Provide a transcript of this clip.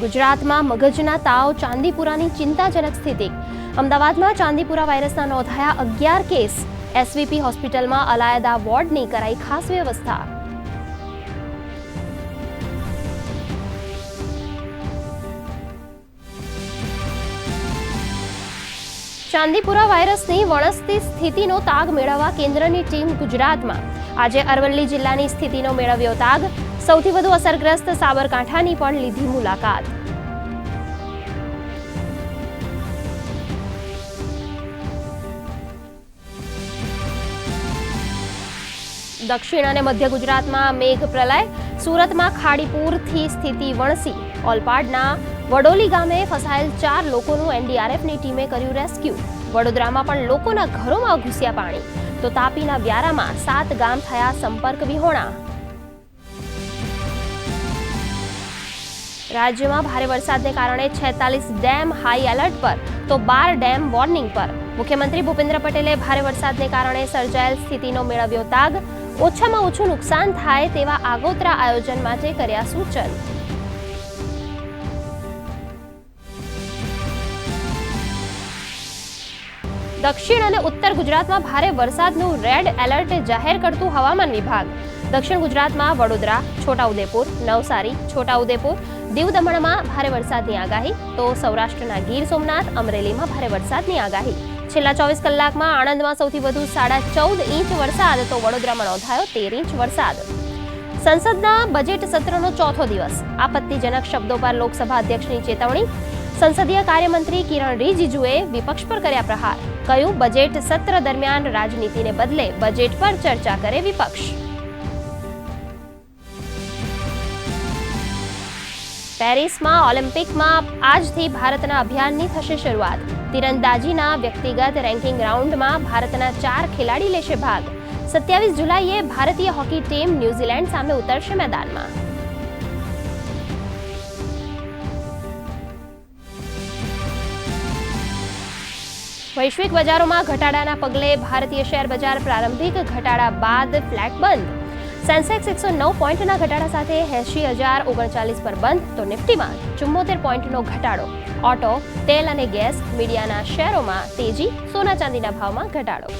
ગુજરાતમાં મગજના તાવ, ચાંદીપુરાની ચિંતાજનક સ્થિતિ. અમદાવાદમાં ચાંદીપુરા વાયરસના નોંધાયા અગિયાર કેસ. એસવીપી હોસ્પિટલમાં અલાયદા વોર્ડની કરાઈ ખાસ વ્યવસ્થા. ચાંદીપુરા વાયરસની વણસતી સ્થિતિનો તાગ મેળવવા કેન્દ્રની ટીમ ગુજરાતમાં. આજે અરવલ્લી જિલ્લાની સ્થિતિનો મેળવ્યો તાગ. સૌથી વધુ અસરગ્રસ્ત સાબરકાંઠાની પણ લીધી મુલાકાત. દક્ષિણ અને મધ્ય ગુજરાતમાં મેઘ પ્રલય. સુરતમાં ખાડીપુરથી સ્થિતિ વણસી. ઓલપાડના વડોલી ગામે ફસાયેલ ચાર લોકોનું એનડીઆરએફની ટીમે કર્યું રેસ્ક્યુ. વડોદરામાં પણ લોકોના ઘરોમાં ઘૂસ્યા પાણી. તો તાપીના વ્યારામાં સાત ગામ થયા સંપર્ક વિહોણા. રાજ્યમાં ભારે વરસાદને કારણે છેતાલીસ ડેમ હાઈ એલર્ટ પર, તો બાર ડેમ વોર્નિંગ પર. મુખ્યમંત્રી ભૂપેન્દ્ર પટેલે ભારે વરસાદને કારણે સર્જાયેલ સ્થિતિનો મેળવ્યો તાગ. ઓછામાં ઓછું નુકસાન થાય તેવા આગોતરા આયોજન માટે કર્યા સૂચન. દક્ષિણ અને ઉત્તર ગુજરાતમાં ભારે વરસાદનું રેડ એલર્ટ જાહેર કરતું હવામાન વિભાગ. દક્ષિણ ગુજરાતમાં વડોદરા, છોટાઉદેપુર, નવસારી, છોટાઉદેપુર દીવ દમણમાં ભારે વરસાદની આગાહી. તો સૌરાષ્ટ્રના ગીર સોમનાથ, અમરેલીમાં ભારે વરસાદની આગાહી. છેલ્લા ચોવીસ કલાકમાં આણંદમાં સૌથી વધુ સાડા ચૌદ ઇંચ વરસાદ, તો વડોદરામાં નોંધાયો તેર ઇંચ વરસાદ. સંસદના બજેટ સત્રનો ચોથો દિવસ. આપત્તિજનક શબ્દો પર લોકસભા અધ્યક્ષની ચેતવણી. સંસદીય કાર્યમંત્રી કિરણ રિજિજુએ વિપક્ષ પર કર્યા પ્રહાર. કહ્યું, બજેટ સત્ર દરમિયાન રાજનીતિને બદલે બજેટ પર ચર્ચા કરે વિપક્ષ. પેરિસમાં ઓલિમ્પિકમાં આજથી ભારતના અભિયાનની થશે શરૂઆત. તીરંદાજીના વ્યક્તિગત રેન્કિંગ રાઉન્ડમાં ભારતના ચાર ખેલાડી લેશે ભાગ. સત્યાવીસ જુલાઈએ ભારતીય હોકી ટીમ ન્યૂઝીલેન્ડ સામે ઉતરશે મેદાનમાં. વૈશ્વિક બજારોમાં ઘટાડાના પગલે ભારતીય શેર બજાર પ્રારંભિક ઘટાડા બાદ ફ્લેટ બંધ. સેન્સેક્સ એકસો નવ પોઈન્ટના ઘટાડા સાથે એંશી હજાર ઓગણચાલીસ પર બંધ, તો નિફ્ટીમાં ચુમ્મોતેર પોઈન્ટનો ઘટાડો. ઓટો, તેલ અને ગેસ મીડિયાના શેરોમાં તેજી, સોના ચાંદીના ભાવમાં ઘટાડો.